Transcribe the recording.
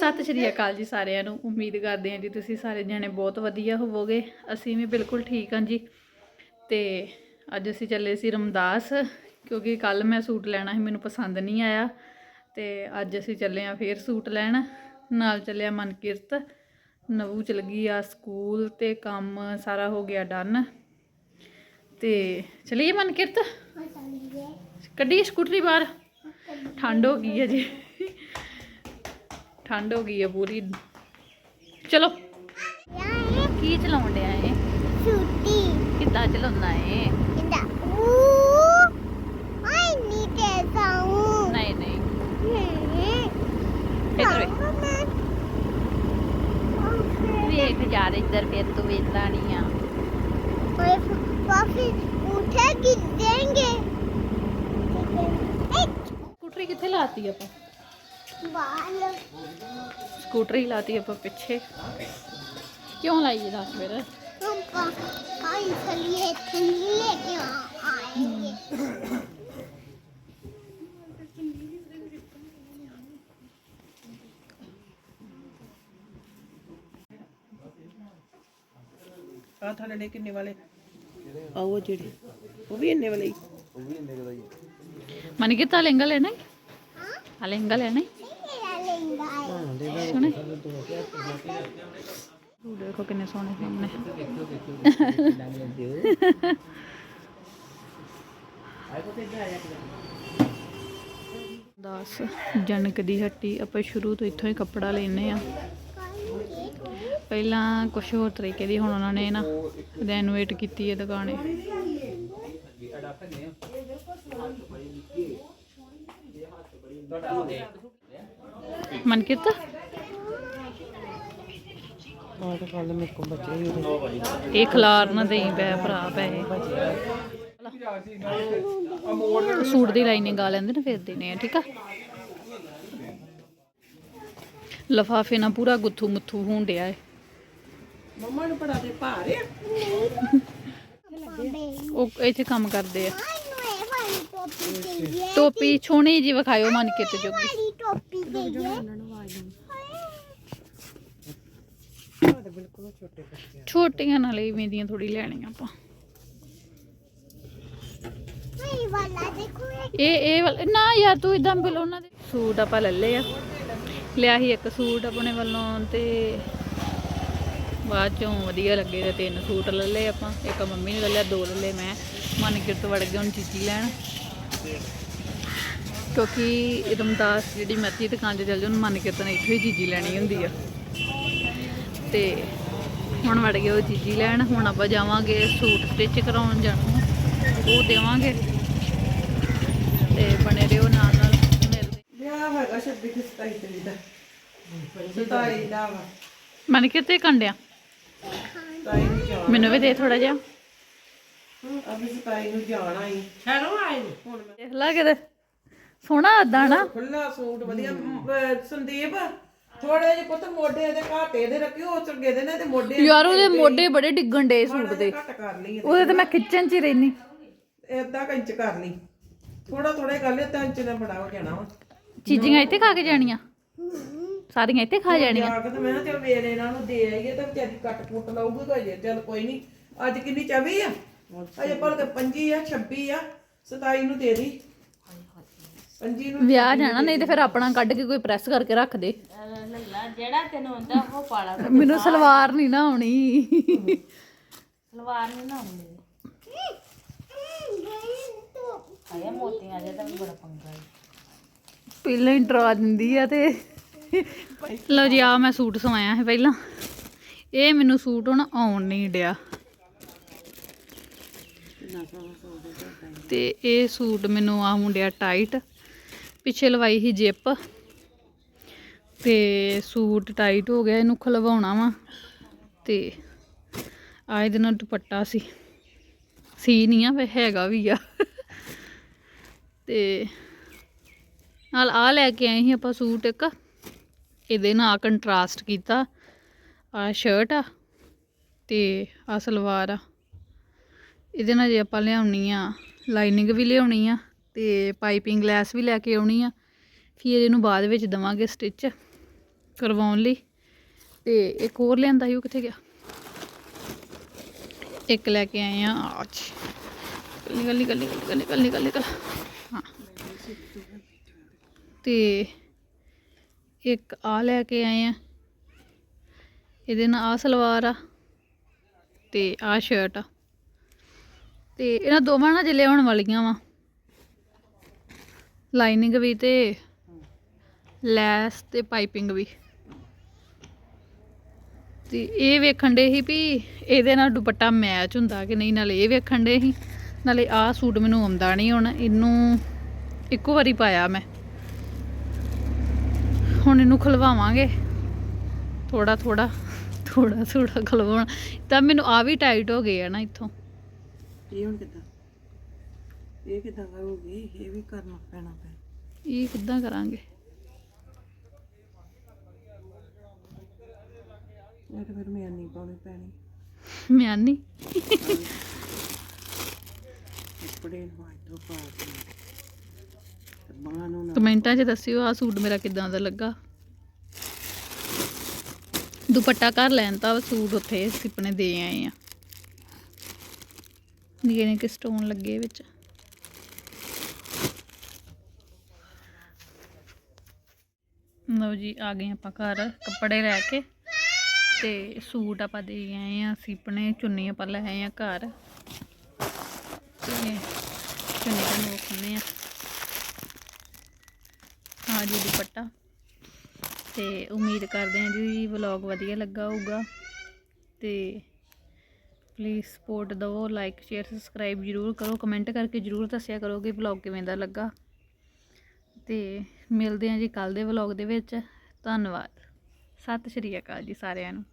ਸਤਿ ਸ਼੍ਰੀ ਅਕਾਲ ਜੀ ਸਾਰਿਆਂ ਨੂੰ। ਉਮੀਦ ਕਰਦੇ ਹਾਂ ਜੀ ਤੁਸੀਂ ਸਾਰੇ ਜਣੇ ਬਹੁਤ ਵਧੀਆ ਹੋਵੋਗੇ। ਅਸੀਂ ਵੀ ਬਿਲਕੁਲ ਠੀਕ ਹਾਂ ਜੀ। ਤੇ ਅੱਜ ਅਸੀਂ ਚੱਲੇ ਸੀ ਰਮਦਾਸ ਕਿਉਂਕਿ ਕੱਲ ਮੈਂ ਸੂਟ ਲੈਣਾ ਸੀ ਮੈਨੂੰ ਪਸੰਦ ਨਹੀਂ ਆਇਆ। ਤੇ ਅੱਜ ਅਸੀਂ ਚੱਲੇ ਆ ਫੇਰ ਸੂਟ ਲੈਣ। ਨਾਲ ਚੱਲਿਆ ਮਨਕਿਰਤ। ਨਵੂ ਚਲ ਗਈ ਆ ਸਕੂਲ ਤੇ ਕੰਮ ਸਾਰਾ ਹੋ ਗਿਆ ਡਨ। ਤੇ ਚਲੀਏ ਮਨਕਿਰਤ? ਕੱਢੀ ਸਕੂਟਰੀ ਬਾਹਰ। ਠੰਡ ਹੋ ਗਈ ਹੈ ਜੀ। ਠੰਡ ਹੋ ਗਈ ਹੈ ਪੂਰੀ। ਚਲੋ। ਕੀ ਚਲਾਉਣ ਡਿਆ ਏ ਛੁੱਟੀ ਕਿੱਦਾਂ ਚਲਾਉਣਾ ਏ ਕਿੱਦਾਂ ਆਈ ਨੀਡ ਐ ਸਾਊ ਨਹੀਂ ਨਹੀਂ। ਇਧਰ ਵੇਖ। ਜਾ ਰੇ ਇੱਧਰ ਫਿਰ ਤੂੰ ਵੇਖਦਾ ਨਹੀਂ ਆ। ਓਏ ਪਾਪੀ ਉਠੇ ਕਿ ਦੇਂਗੇ ਕੁਟਰੀ ਕਿੱਥੇ ਲਾਤੀ ਆਪਾਂ? ਸਕੂਟਰੀ ਲਾਤੀ ਆਪਾਂ ਪਿੱਛੇ। ਕਿਉਂ ਲਾਈ ਇਹ ਦੱਸ ਫਿਰ? ਆਈ ਚਲੀ ਆ ਥਾਲੇ ਨੇ ਕਿੰਨੇ ਵਾਲੇ? ਆ ਜਿਹੜੇ। ਉਹ ਵੀ ਇੰਨੇ ਵਾਲੇ ਉਹ ਵੀ ਇੰਨੇ ਵਾਲੇ ਮਨ ਕਿਤਾ ਲਹਿੰਗਾ ਲੈਣਾ ਹੈ ਹਾਂ? ਲਹਿੰਗਾ ਲੈਣਾ ਹੈ ਸੋਹਣੇ ਦੇਖੋ ਕਿੰਨੇ ਸੋਹਣੇ ਸਾਹਮਣੇ। ਦਸ ਜਨਕ ਦੀ ਹੱਟੀ ਆਪਾਂ ਸ਼ੁਰੂ ਤੋਂ ਇੱਥੋਂ ਹੀ ਕੱਪੜਾ ਲੈਨੇ ਆ ਪਹਿਲਾਂ ਕੁਝ ਹੋਰ ਤਰੀਕੇ ਦੀ ਹੁਣ ਉਹਨਾਂ ਨੇ ਨਾ ਰੈਨੋਵੇਟ ਕੀਤੀ ਹੈ ਦੁਕਾਨੇ। ਮਨਕਿਰਤ? ਇਹ ਖਲਾਰ ਨਾ ਦੇਈ ਪੈ ਭਰਾ ਪੈ ਸੂਟ ਦੀ ਲਾਈਨਿੰਗ ਆ ਲੈਂਦੇ ਨੇ ਫਿਰ ਦੇਣੇ ਆ ਠੀਕ ਆ? ਲਫਾਫੇ ਨਾਲ ਪੂਰਾ ਗੁੱਥੂ ਮੁੱਥੂ ਹੋਣ ਡਿਆ ਏ। ਮੰਮਾ ਨੂੰ ਪੜਾ ਦੇ ਭਾਰ ਉਹ ਇੱਥੇ ਕੰਮ ਕਰਦੇ ਆ। ਟੋਪੀ ਛੋਣੀ ਜੀ ਵਿਖਾਇਓ ਮਨ ਕਿਤੇ ਜੋਗੀ। ਛੋਟੀਆਂ ਨਾਲ ਇਵੇਂ ਦੀਆਂ ਥੋੜੀ ਲੈਣੀਆਂ ਆਪਾਂ। ਇਹ ਇਹ ਵਾਲਾ ਨਾ ਯਾਰ ਤੂੰ ਇਦਾਂ ਬਿਲ ਉਹਨਾਂ ਦੇ। ਸੂਟ ਆਪਾਂ ਲੈ ਲਏ ਆ। ਲਿਆ ਹੀ ਇੱਕ ਸੂਟ ਆਪਣੇ ਵੱਲੋਂ ਤੇ ਬਾਅਦ ਚੋਂ ਵਧੀਆ ਲੱਗੇ ਤੇ ਤਿੰਨ ਸੂਟ ਲੈ ਲਏ ਆਪਾਂ। ਇੱਕ ਮੰਮੀ ਨੇ ਲੈ ਲਿਆ ਦੋ ਲੈ ਲਏ ਮੈਂ। ਮਨਕਿਰਤ ਵੜ ਗਿਆ ਹੁਣ ਚੀਚੀ ਲੈਣ। ਕਿਉਂਕਿ ਰਮਦਾਸ ਜਿਹੜੀ ਮਰਜ਼ੀ ਦੁਕਾਨ 'ਚ ਚੱਲ ਜਾਓ ਮਨਕਿਰਤ ਨੇ ਇੱਥੋਂ ਹੀ ਚੀਚੀ ਲੈਣੀ ਹੁੰਦੀ ਆ। ਤੇ ਹੁਣ ਵੜ ਗਏ ਉਹ ਚੀਜ਼ੀ ਲੈਣ ਹੁਣ ਆਪਾਂ ਜਾਵਾਂਗੇ ਸੂਟ ਸਟਿਚ ਕਰਾਉਣ ਜਾਣਾ। ਉਹ ਦੇਵਾਂਗੇ। ਤੇ ਬਣੇ ਰਹੋ ਨਾਲ ਨਾਲ। ਮਿਲਦੇ ਵਿਆਹ ਹੈਗਾ 26 ਤੇ 27 ਤਰੀਕ ਦਾ। 27 ਦਾ ਵਾ। ਮਨ ਕਿਤੇ ਕੰਡਿਆ? 27 ਨੂੰ ਜਾਣਾ। ਮੈਨੂੰ ਵੀ ਦੇ ਥੋੜਾ ਜਿਹਾ। ਅਭੀ 27 ਨੂੰ ਜਾਣਾ ਹੀ ਹੈਲੋ ਆਏ ਹੁਣ ਮੈਂ ਦੇਖ ਲਾ ਕਿਤੇ। ਸੋਹਣਾ ਆਦਾ ਨਾ। ਖੁੱਲਾ ਸੂਟ ਵਧੀਆ। ਸੰਦੀਪ? ਥੋੜੇ ਜਿਹੇ ਪੁੱਤ ਮੋਢੇ ਦੇ ਘਾਟੇ ਦੇ ਰੱਖਿਓ ਉਹ ਚੰਗੇ ਦੇ ਨੇ ਤੇ ਮੋਢੇ ਯਾਰ ਉਹਦੇ ਮੋਢੇ ਬੜੇ ਡਿੱਗਣ ਡੇ ਸੂਟ ਦੇ। ਘੱਟ ਕਰ ਲਈ ਉਹਦੇ ਤੇ ਮੈਂ ਖਿੱਚਣ ਚ ਹੀ ਰਹਿਨੀ। ਏਦਾਂ ਕੰਚ ਕਰ ਲਈ। ਥੋੜਾ ਥੋੜਾ ਕਰ ਲਿਆ ਤਾਂ ਇੰਚ ਨਾਲ ਬੜਾ ਹੋ ਜਾਣਾ ਵਾ। ਚੀਜ਼ੀਆਂ ਇੱਥੇ ਖਾ ਕੇ ਜਾਣੀਆਂ? ਸਾਰੀਆਂ ਇੱਥੇ ਖਾ ਜਾਣੀਆਂ? ਜਾ ਕੇ ਤੇ ਮੈਂ ਕਿਹਾ ਚਲ ਵੇਲ ਇਹਨਾਂ ਨੂੰ ਦੇ ਆਈਏ ਤਾਂ ਵਿਚਾਰੀ ਕੱਟ ਕੁੱਟ ਲਊਗੀ ਤਾਂ ਅਜੇ ਚਲ ਕੋਈ ਨਹੀਂ ਅੱਜ ਕਿੰਨੀ 24 ਆ? ਅਜੇ ਭਲ ਕੇ 25 ਆ 26 ਆ 27 ਨੂੰ ਦੇ ਦੀ। 25 ਨੂੰ ਵਿਆਹ ਜਾਣਾ ਨਹੀਂ ਤੇ ਫਿਰ ਆਪਣਾ ਕੱਢ ਕੇ ਕੋਈ ਪ੍ਰੈਸ ਕਰਕੇ ਰੱਖ ਦੇ। ਜਿਹੜਾ ਤੈਨੂੰ ਆਉਂਦਾ ਉਹ ਪਾਲਾ ਮੈਨੂੰ ਸਲਵਾਰ ਨਹੀਂ ਨਾ ਆਉਣੀ। ਸਲਵਾਰ ਨਹੀਂ ਨਾ ਆਉਂਦੀ। ਆਇਆ ਮੋਤੀਆਂ ਜਿਹਦਾ ਵੀ ਬੜਾ ਪੰਗਾ ਹੈ ਪਹਿਲਾਂ ਹੀ ਡਰਾ ਦਿੰਦੀ ਆ ਤੇ। ਲਓ ਜੀ ਆ ਮੈਂ ਸੂਟ ਸਵਾਇਆ ਹੈ ਪਹਿਲਾਂ। ਇਹ ਮੈਨੂੰ ਸੂਟ ਹੁਣ ਆਉਣ ਨਹੀਂ ਡਿਆ। ਤੇ ਇਹ ਸੂਟ ਮੈਨੂੰ ਆ ਮੁੰਡਿਆ ਟਾਈਟ ਪਿੱਛੇ ਲਵਾਈ ਸੀ ਜਿੱਪ। ਤੇ ਸੂਟ ਟਾਈਟ ਹੋ ਗਿਆ, ਇਹਨੂੰ ਖਲਵਾਉਣਾ ਵਾ। ਤੇ ਆ ਇਹਦੇ ਨਾਲ ਦੁਪੱਟਾ ਸੀ। ਸੀ ਨਹੀਂ ਆ ਵੇ ਹੈਗਾ ਵੀ ਆ। ਤੇ ਨਾਲ ਆ ਲੈ ਕੇ ਆਏ ਸੀ ਆਪਾਂ ਸੂਟ ਇੱਕ। ਇਹਦੇ ਨਾਲ ਕੰਟਰਾਸਟ ਕੀਤਾ। ਆ ਸ਼ਰਟ ਆ ਤੇ ਆ ਸਲਵਾਰ ਆ। ਇਹਦੇ ਨਾਲ ਜੇ ਆਪਾਂ ਲਿਆਉਣੀ ਆ ਲਾਈਨਿੰਗ ਵੀ ਲਿਆਉਣੀ ਆ। ਤੇ ਪਾਈਪਿੰਗ ਲੈਸ ਵੀ ਲੈ ਕੇ ਆਉਣੀ ਆ। ਫਿਰ ਇਹਨੂੰ ਬਾਅਦ ਵਿੱਚ ਦਵਾਂਗੇ ਸਟਿਚ ਕਰਵਾਉਣ ਲਈ। ਤੇ ਇੱਕ ਹੋਰ ਲਿਆਂਦਾ ਸੀ, ਉਹ ਕਿੱਥੇ ਗਿਆ? ਇੱਕ ਲੈ ਕੇ ਆਏ ਆ ਆਚ ਨਿਕਲ ਨਿਕਲ ਨਿਕਲ ਨਿਕਲ ਨਿਕਲ ਨਿਕਲ ਹਾਂ। ਤੇ ਇੱਕ ਆ ਲੈ ਕੇ ਆਏ ਆ। ਇਹਦੇ ਨਾਲ ਆ ਸਲਵਾਰ ਆ ਤੇ ਆ ਸ਼ਰਟ ਆ। ਤੇ ਇਹਨਾਂ ਦੋਵਾਂ ਨਾਲ ਜਿਲੇ ਆਉਣ ਵਾਲੀਆਂ ਵਾ। ਲਾਈਨਿੰਗ ਵੀ ਤੇ ਲੈਸ ਤੇ ਪਾਈਪਿੰਗ ਵੀ। ਤੇ ਇਹ ਵੇਖਣ ਦੇ ਸੀ ਵੀ ਇਹਦੇ ਨਾਲ ਦੁਪੱਟਾ ਮੈਚ ਹੁੰਦਾ ਕਿ ਨਹੀਂ, ਨਾਲੇ ਇਹ ਵੇਖਣ ਦੇ ਸੀ, ਨਾਲੇ ਆਹ ਸੂਟ ਮੈਨੂੰ ਆਉਂਦਾ ਨਹੀਂ ਹੁਣ, ਇਹਨੂੰ ਇੱਕੋ ਵਾਰੀ ਪਾਇਆ ਮੈਂ। ਹੁਣ ਇਹਨੂੰ ਖਲਵਾਵਾਂਗੇ। ਥੋੜਾ ਥੋੜਾ ਥੋੜਾ ਥੋੜਾ ਖਲਵਾਉਣਾ। ਤਾਂ ਮੈਨੂੰ ਆ ਵੀ ਟਾਈਟ ਹੋ ਗਏ ਆ ਨਾ ਇੱਥੋਂ। ਇਹ ਹੁਣ ਕਿੱਦਾਂ? ਇਹ ਕਿੱਦਾਂ ਕਰੋਗੇ? ਇਹ ਵੀ ਕਰਨਾ ਪੈਣਾ ਪੈ ਇਹ ਕਿੱਦਾਂ ਕਰਾਂਗੇ? ਇਹ ਤਾਂ ਫਿਰ ਮੈਂ ਨਹੀਂ ਪਾਉਣੀ ਪੈਣੀ। ਮਿਆਨੀ? ਕੱਪੜੇ ਨੂੰ ਤੋਂ ਪਾ ਕੇ। ਤੇ ਬਾਹਾਂ ਨੂੰ ਨਾ ਕਮੈਂਟਾਂ 'ਚ ਦੱਸਿਓ ਆ ਸੂਟ ਮੇਰਾ ਕਿਦਾਂ ਦਾ ਲੱਗਾ? ਦੁਪੱਟਾ ਘਰ ਲੈਣ ਤਾਂ ਸੂਟ ਉੱਥੇ ਸਿਪਣੇ ਦੇ ਆਏ ਆ। ਨਿੱਕੇ ਨਿੱਕੇ ਸਟੋਨ ਲੱਗੇ ਵਿੱਚ। ਲਓ ਜੀ, ਆ ਗਏ ਆਪਾਂ ਘਰ ਕੱਪੜੇ ਲੈ ਕੇ ਤੇ ਸੂਟ ਆਪਾਂ ਦੇ ਆਏ ਆ ਸਿਪਣੇ ਚੁੰਨੀ ਆਪਾਂ ਲੈ ਆਏ ਆ ਘਰ। ਤੇ ਚੁੰਨੀ ਤੁਹਾਨੂੰ ਖੰਨੇ ਆ ਹਾਂ। ਜੀ ਦੁਪੱਟਾ। ਤੇ ਉਮੀਦ ਕਰਦੇ ਹਾਂ ਜੀ ਵਲੌਗ ਵਧੀਆ ਲੱਗਾ ਹੋਊਗਾ। ਤੇ ਪਲੀਜ਼ ਸਪੋਰਟ ਦਿਓ ਲਾਈਕ ਸ਼ੇਅਰ ਸਬਸਕ੍ਰਾਈਬ ਜਰੂਰ ਕਰੋ। ਕਮੈਂਟ ਕਰਕੇ ਜਰੂਰ ਦੱਸਿਆ ਕਰੋ ਕਿ ਵਲੌਗ ਕਿਵੇਂ ਦਾ ਲੱਗਾ। ਤੇ ਮਿਲਦੇ ਹਾਂ ਜੀ ਕੱਲ ਦੇ ਵਲੌਗ ਦੇ ਵਿੱਚ। ਧੰਨਵਾਦ। ਸਤਿ ਸ਼੍ਰੀ ਅਕਾਲ ਜੀ ਸਾਰਿਆਂ ਨੂੰ।